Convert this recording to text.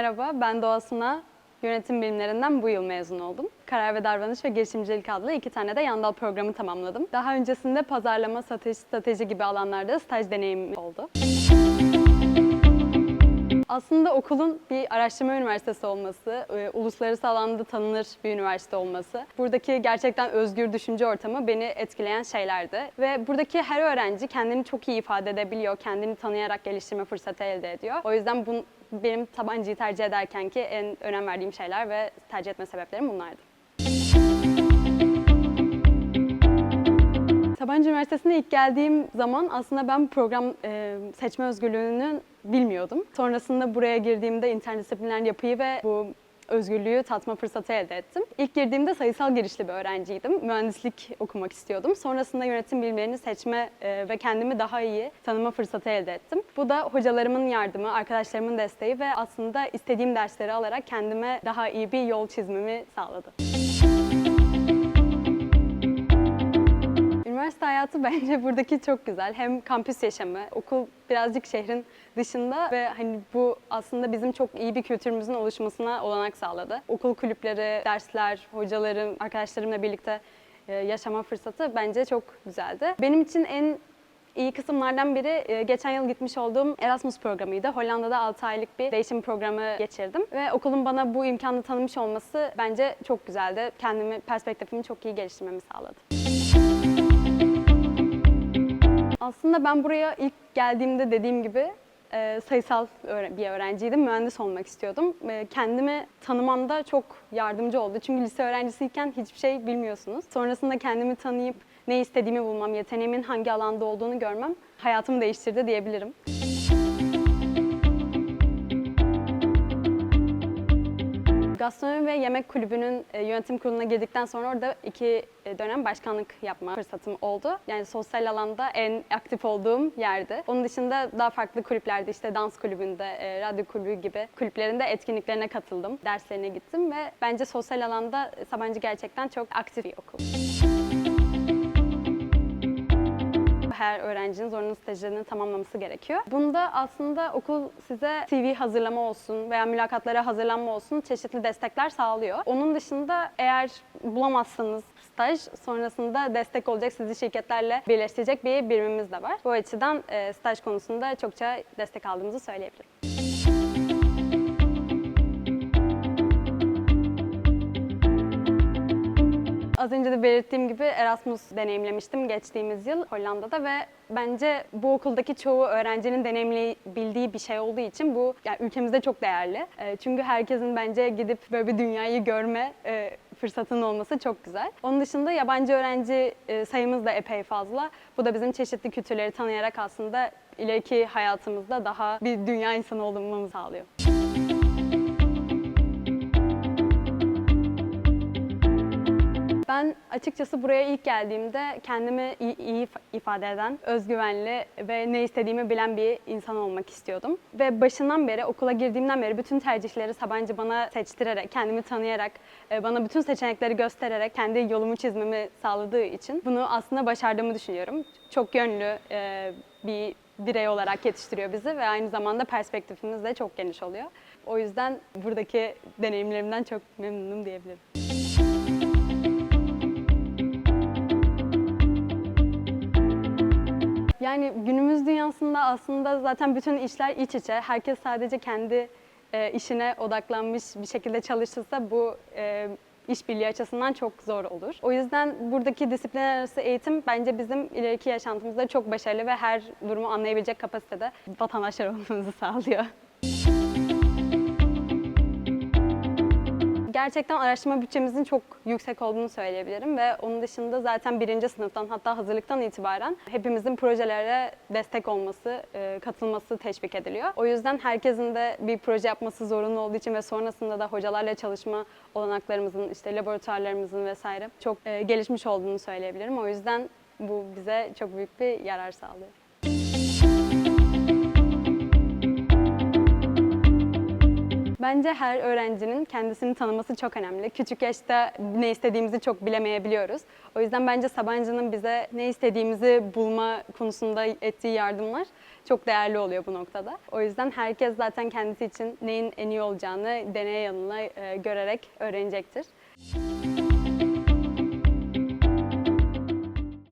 Merhaba, ben Doğa Suna. Yönetim bilimlerinden bu yıl mezun oldum. Karar ve davranış ve girişimcilik adlı iki tane de yandal programı tamamladım. Daha öncesinde pazarlama, satış, strateji gibi alanlarda staj deneyimim oldu. Aslında okulun bir araştırma üniversitesi olması, e, uluslararası alanda tanınır bir üniversite olması, buradaki gerçekten özgür düşünce ortamı beni etkileyen şeylerdi. Ve buradaki her öğrenci kendini çok iyi ifade edebiliyor, kendini tanıyarak geliştirme fırsatı elde ediyor. O yüzden bu benim tabancayı tercih ederken ki en önem verdiğim şeyler ve tercih etme sebeplerim bunlardı. Sabancı Üniversitesi'ne ilk geldiğim zaman aslında ben program e, seçme özgürlüğünü bilmiyordum. Sonrasında buraya girdiğimde interdisipliner yapıyı ve bu özgürlüğü tatma fırsatı elde ettim. İlk girdiğimde sayısal girişli bir öğrenciydim. Mühendislik okumak istiyordum. Sonrasında yönetim bilimlerini seçme e, ve kendimi daha iyi tanıma fırsatı elde ettim. Bu da hocalarımın yardımı, arkadaşlarımın desteği ve aslında istediğim dersleri alarak kendime daha iyi bir yol çizmemi sağladı. Üniversite hayatı bence buradaki çok güzel. Hem kampüs yaşamı, okul birazcık şehrin dışında ve hani bu aslında bizim çok iyi bir kültürümüzün oluşmasına olanak sağladı. Okul kulüpleri, dersler, hocalarım, arkadaşlarımla birlikte e, yaşama fırsatı bence çok güzeldi. Benim için en iyi kısımlardan biri e, geçen yıl gitmiş olduğum Erasmus programıydı. Hollanda'da 6 aylık bir değişim programı geçirdim ve okulun bana bu imkanı tanımış olması bence çok güzeldi. Kendimi, perspektifimi çok iyi geliştirmemi sağladı. Aslında ben buraya ilk geldiğimde dediğim gibi e, sayısal bir öğrenciydim. Mühendis olmak istiyordum. E, Kendimi tanımamda çok yardımcı oldu. Çünkü lise öğrencisiyken hiçbir şey bilmiyorsunuz. Sonrasında kendimi tanıyıp ne istediğimi bulmam, yeteneğimin hangi alanda olduğunu görmem hayatımı değiştirdi diyebilirim. Gastronomi ve Yemek Kulübü'nün e, yönetim kuruluna girdikten sonra orada iki e, dönem başkanlık yapma fırsatım oldu. Yani sosyal alanda en aktif olduğum yerdi. Onun dışında daha farklı kulüplerde işte dans kulübünde, e, radyo kulübü gibi kulüplerinde etkinliklerine katıldım. Derslerine gittim ve bence sosyal alanda Sabancı gerçekten çok aktif bir okul. Her öğrencinin zorunlu stajlarını tamamlaması gerekiyor. Bunda aslında okul size CV hazırlama olsun veya mülakatlara hazırlanma olsun çeşitli destekler sağlıyor. Onun dışında eğer bulamazsanız staj sonrasında destek olacak sizi şirketlerle birleştirecek bir birimimiz de var. Bu açıdan e, staj konusunda çokça destek aldığımızı söyleyebilirim. Az önce de belirttiğim gibi Erasmus deneyimlemiştim geçtiğimiz yıl Hollanda'da ve bence bu okuldaki çoğu öğrencinin deneyimleyebildiği bir şey olduğu için bu yani ülkemizde çok değerli. E, Çünkü herkesin bence gidip böyle bir dünyayı görme e, fırsatının olması çok güzel. Onun dışında yabancı öğrenci e, sayımız da epey fazla. Bu da bizim çeşitli kültürleri tanıyarak aslında ileriki hayatımızda daha bir dünya insanı olmamızı sağlıyor. Ben açıkçası buraya ilk geldiğimde kendimi iyi, iyi if- ifade eden, özgüvenli ve ne istediğimi bilen bir insan olmak istiyordum. Ve başından beri, okula girdiğimden beri bütün tercihleri Sabancı bana seçtirerek, kendimi tanıyarak, e, bana bütün seçenekleri göstererek kendi yolumu çizmemi sağladığı için bunu aslında başardığımı düşünüyorum. Çok yönlü e, bir birey olarak yetiştiriyor bizi ve aynı zamanda perspektifimiz de çok geniş oluyor. O yüzden buradaki deneyimlerimden çok memnunum diyebilirim. Yani günümüz dünyasında aslında zaten bütün işler iç içe. Herkes sadece kendi e, işine odaklanmış bir şekilde çalışırsa bu e, işbirliği açısından çok zor olur. O yüzden buradaki disiplinler arası eğitim bence bizim ileriki yaşantımızda çok başarılı ve her durumu anlayabilecek kapasitede vatandaşlar olmamızı sağlıyor. Gerçekten araştırma bütçemizin çok yüksek olduğunu söyleyebilirim ve onun dışında zaten birinci sınıftan hatta hazırlıktan itibaren hepimizin projelere destek olması, e, katılması teşvik ediliyor. O yüzden herkesin de bir proje yapması zorunlu olduğu için ve sonrasında da hocalarla çalışma olanaklarımızın, işte laboratuvarlarımızın vesaire çok e, gelişmiş olduğunu söyleyebilirim. O yüzden bu bize çok büyük bir yarar sağlıyor. Bence her öğrencinin kendisini tanıması çok önemli. Küçük yaşta ne istediğimizi çok bilemeyebiliyoruz. O yüzden bence Sabancı'nın bize ne istediğimizi bulma konusunda ettiği yardımlar çok değerli oluyor bu noktada. O yüzden herkes zaten kendisi için neyin en iyi olacağını deneye yanına e, görerek öğrenecektir.